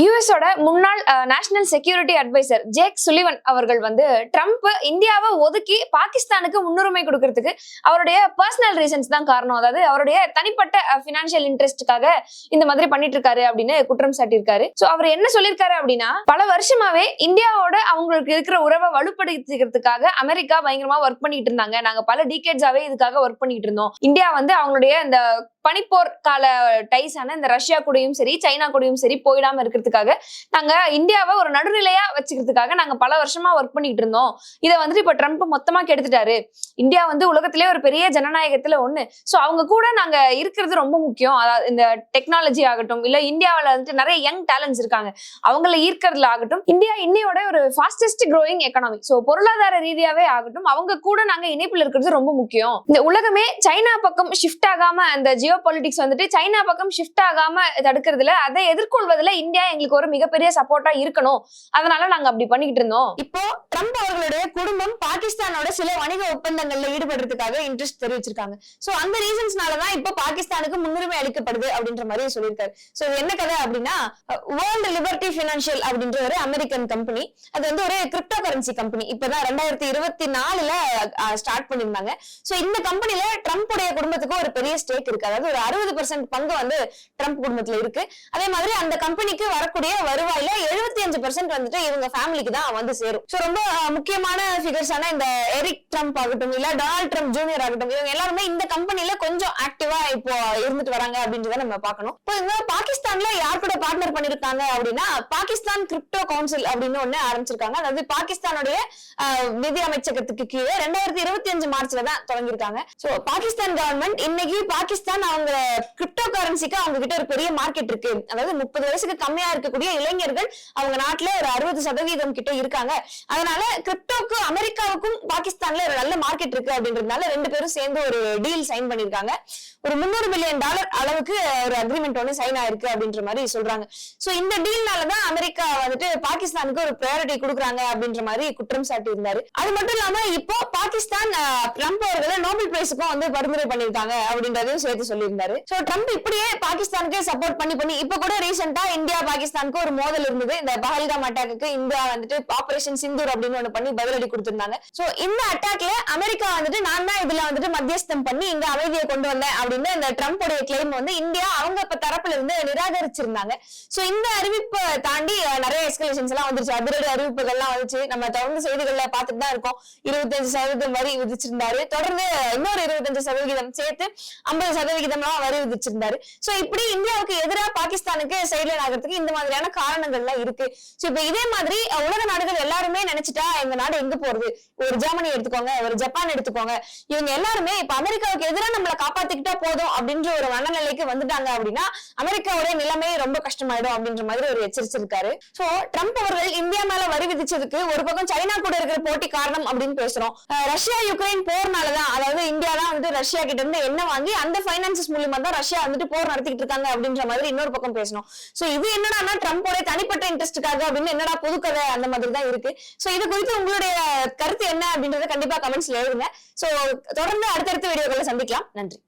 you காங்கிரஸோட முன்னாள் national security adviser Jake Sullivan அவர்கள் வந்து ட்ரம்ப் இந்தியாவை ஒதுக்கி பாகிஸ்தானுக்கு முன்னுரிமை கொடுக்கறதுக்கு அவருடைய பர்சனல் ரீசன்ஸ் தான் காரணம். அதாவது அவருடைய தனிப்பட்ட பினான்சியல் இன்ட்ரெஸ்டுக்காக இந்த மாதிரி பண்ணிட்டு இருக்காரு அப்படின்னு குற்றம் சாட்டியிருக்காரு. சோ அவர் என்ன சொல்லியிருக்காரு அப்படின்னா பல வருஷமாவே இந்தியாவோட அவங்களுக்கு இருக்கிற உறவை வலுப்படுத்திக்கிறதுக்காக அமெரிக்கா பயங்கரமா ஒர்க் பண்ணிட்டு இருந்தாங்க. நாங்க பல டீகேட்ஸாவே இதுக்காக ஒர்க் பண்ணிட்டு இருந்தோம். இந்தியா வந்து அவங்களுடைய இந்த பனிப்போர் கால டைஸான இந்த ரஷ்யா கூடயும் சரி சைனா கூடயும் சரி போயிடாம இருக்கிறதுக்காக நாங்க இந்தியாவை ஒரு நடுநிலையா வச்சுக்கிறதுக்காக நாங்க பல வருஷமா ஒர்க் பண்ணிட்டு இருந்தோம். இதை வந்துட்டு இப்ப ட்ரம்ப் மொத்தமா கெடுத்துட்டாரு. இந்தியா வந்து உலகத்திலே ஒரு பெரிய ஜனநாயகத்துல ஒண்ணு. சோ அவங்க கூட நாங்க இருக்கிறது ரொம்ப முக்கியம். அதாவது இந்த டெக்னாலஜி ஆகட்டும் இல்ல இந்தியாவுல வந்துட்டு நிறைய யங் டேலண்ட்ஸ் இருக்காங்க. அவங்கள ஈர்க்கறதுல ஆகட்டும் இந்தியா இன்னையோட ஒரு ஃபாஸ்டஸ்ட் க்ரோயிங் எக்கனாமி சோ பொருளாதார ரீதியாவே ஆகட்டும் அவங்க கூட நாங்க இணைப்புல இருக்கிறது ரொம்ப முக்கியம். இந்த உலகமே சைனா பக்கம் ஷிஃப்ட் ஆகாம அந்த ஜியோ பாலிடிக்ஸ் வந்துட்டு சைனா பக்கம் ஷிஃப்ட் ஆகாம தடுக்கிறதுல அதை எதிர்கொள்வதுல இந்தியா எங்களுக்கு ஒரு மிகப்பெரிய சப்போர்ட்டா இருக்கணும். அதனால நாங்க அப்படி பண்ணிக்கிட்டு இருந்தோம். இப்போ ட்ரம்ப் அவர்களுடைய குடும்பம் பாகிஸ்தானோட சில வணிக ஒப்பந்தங்கள்ல ஈடுபடுறதுக்காக இன்ட்ரெஸ்ட் தெரிவிச்சிருக்காங்க. சோ அந்த ரீசன்ஸ்னாலதான் இப்போ பாகிஸ்தானுக்கு முன்னுரிமை அளிக்கப்படுது அப்படின்ற மாதிரி சொல்லியிருக்காரு. சோ இது என்ன கதை அப்படின்னா வேர்ல்டு லிபர்ட்டி பினான்சியல் அப்படின்ற ஒரு அமெரிக்கன் கம்பெனி அது வந்து ஒரு கிரிப்டோ கரன்சி கம்பெனி இப்பதான் ரெண்டாயிரத்தி இருபத்தி நாலுல ஸ்டார்ட் பண்ணிருந்தாங்க சோ இந்த கம்பெனில ட்ரம்ப் உடைய குடும்பத்துக்கு ஒரு பெரிய ஸ்டேக் இருக்கு. அதாவது ஒரு அறுபது பர்சன்ட் பங்கு வந்து ட்ரம்ப் குடும்பத்துல இருக்கு. அதே மாதிரி அந்த கம்பெனிக்கு வரக்கூடிய வருவாயில எழுபத்தி அஞ்சு பர்சன்ட் வந்துட்டு இவங்க ஃபேமிலிக்கு தான் வந்து சேரும். சோ ரொம்ப முக்கியமான முக்கியமான ஆன இந்த எரிக் ட்ரம்ப் ஆகட்டும் இல்ல டொனால்ட் ட்ரம்ப் ஜூனியர் ஆகட்டும் இவங்க எல்லாருமே இந்த கம்பெனில கொஞ்சம் ஆக்டிவா இப்போ இருந்துட்டு வராங்க அப்படின்றத நம்ம பார்க்கணும். இப்போ இந்த பாகிஸ்தான்ல யார் கூட பார்ட்னர் பண்ணிருக்காங்க அப்படின்னா பாகிஸ்தான் கிரிப்டோ கவுன்சில் அப்படின்னு ஒண்ணு ஆரம்பிச்சிருக்காங்க. அதாவது பாகிஸ்தானுடைய நிதி அமைச்சகத்துக்கு கீழே ரெண்டாயிரத்தி இருபத்தி அஞ்சு மார்ச்ல தான் தொடங்கியிருக்காங்க. சோ பாகிஸ்தான் கவர்மெண்ட் இன்னைக்கு பாகிஸ்தான் அவங்க கிரிப்டோ கரன்சிக்கு அவங்க கிட்ட ஒரு பெரிய மார்க்கெட் இருக்கு. அதாவது முப்பது வயசுக்கு கம்மியா இருக்கக்கூடிய இளைஞர்கள் அவங்க நாட்டுல ஒரு அறுபது சதவீதம் கிட்ட இருக்காங்க. அதனால கிரிப்டோக்கு அமெரிக்காவுக்கும் பாகிஸ்தான்ல ஒரு நல்ல மார்க்கெட் இருக்கு அப்படின்றதுனால ரெண்டு பேரும் சேர்ந்து ஒரு டீல் சைன் பண்ணிருக்காங்க ஒரு முன்னூறு மில்லியன் டாலர் அளவுக்கு ஒரு அக்ரிமெண்ட் ஒன்று சைன் ஆயிருக்கு அப்படின்ற மாதிரி சொல்றாங்க. சோ இந்த டீல்னாலதான் அமெரிக்கா வந்துட்டு பாகிஸ்தானுக்கு ஒரு ப்ரையாரிட்டி கொடுக்குறாங்க அப்படின்ற மாதிரி குற்றம் சாட்டி இருந்தாரு அது மட்டும் இல்லாம இப்போ பாகிஸ்தான் ட்ரம்ப் அவர்களை நோபல் பிரைஸுக்கும் வந்து பரிந்துரை பண்ணிருக்காங்க அப்படின்றதையும் சேர்த்து சொல்லியிருந்தாரு. சோ ட்ரம்ப் இப்படியே பாகிஸ்தானுக்கு சப்போர்ட் பண்ணி பண்ணி இப்ப கூட ரீசெண்டா இந்தியா பாகிஸ்தானுக்கு ஒரு மோதல் இருந்தது. இந்த பஹல்காம் அட்டாக்கு இந்தியா வந்துட்டு ஆபரேஷன் சிந்தூர் அப்படின்னு ஒண்ணு பண்ணி பதிலடி கொடுத்திருந்தாங்க. சோ இந்த அட்டாக்ல அமெரிக்கா வந்துட்டு நான் தான் இதுல வந்துட்டு மத்தியஸ்தம் பண்ணி இங்க அமைதியை கொண்டு வந்தேன் அப்படின்னு இந்த ட்ரம்ப் உடைய கிளைம் வந்து இந்தியா அவங்க இப்ப தரப்புல இருந்து நிராகரிச்சிருந்தாங்க. சோ இந்த அறிவிப்பை தாண்டி நிறைய எஸ்கலேஷன்ஸ் எல்லாம் வந்துருச்சு. அதிரடி அறிவிப்புகள் எல்லாம் வந்துச்சு. நம்ம தொடர்ந்து செய்திகள்ல பார்த்துட்டு தான் இருக்கோம். இருபத்தஞ்சு சதவீதம் வரி விதிச்சிருந்தாரு. தொடர்ந்து இன்னொரு இருபத்தஞ்சு சதவிகிதம் சேர்த்து ஐம்பது சதவிகிதம் எல்லாம் வரி விதிச்சிருந்தாரு. சோ இப்படி இந்தியாவுக்கு எதிராக பாகிஸ்தானுக்கு செயலர் ஆகிறதுக்கு இந்த மாதிரியான காரணங்கள் எல்லாம் இருக்கு. சோ இப்ப இதே மாதிரி உலக நாடுகள் எல்லாருமே நினைச்சிட்டா எங்க நாடு எங்க போறது? ஒரு ஜெர்மனி எடுத்துக்கோங்க ஒரு ஜப்பான் எடுத்துக்கோங்க. இவங்க எல்லாருமே இப்ப அமெரிக்காவுக்கு எதிராக நம்மளை காப்பாத்திக்கிட்டா போதும் அப்படின்ற ஒரு மனநிலைக்கு வந்துட்டாங்க அப்படின்னா அமெரிக்காவுடைய நிலைமை ரொம்ப கஷ்டமாயிடும் அப்படின்ற மாதிரி ஒரு எச்சரிச்சிருக்காரு. சோ ட்ரம்ப் அவர்கள் இந்தியா மேல வரி விதிச்சதுக்கு ஒரு பக்கம் சைனா கூட இருக்கிற போட்டி காரணம் அப்படின்னு பேசுறோம். ரஷ்யா யுக்ரைன் போர்னாலதான் அதாவது இந்தியா தான் வந்து ரஷ்யா கிட்ட இருந்து என்ன வாங்கி அந்த பைனான்சஸ் மூலியமா தான் ரஷ்யா வந்துட்டு போர் நடத்திக்கிட்டு இருக்காங்க அப்படின்ற மாதிரி இன்னொரு பக்கம் பேசணும் சோ இது என்னடான்னா ட்ரம்போட தனிப்பட்ட இன்ட்ரெஸ்ட்டுக்காக அப்படின்னு என்னடா புதுக்கதை அந்த மாதிரி தான் இருக்கு. சோ இது குறித்து உங்களுடைய கருத்து என்ன அப்படின்றத கண்டிப்பா கமெண்ட்ஸ்ல எழுதுங்க. சோ தொடர்ந்து அடுத்தடுத்த வீடியோக்களை சந்திக்கலாம். நன்றி.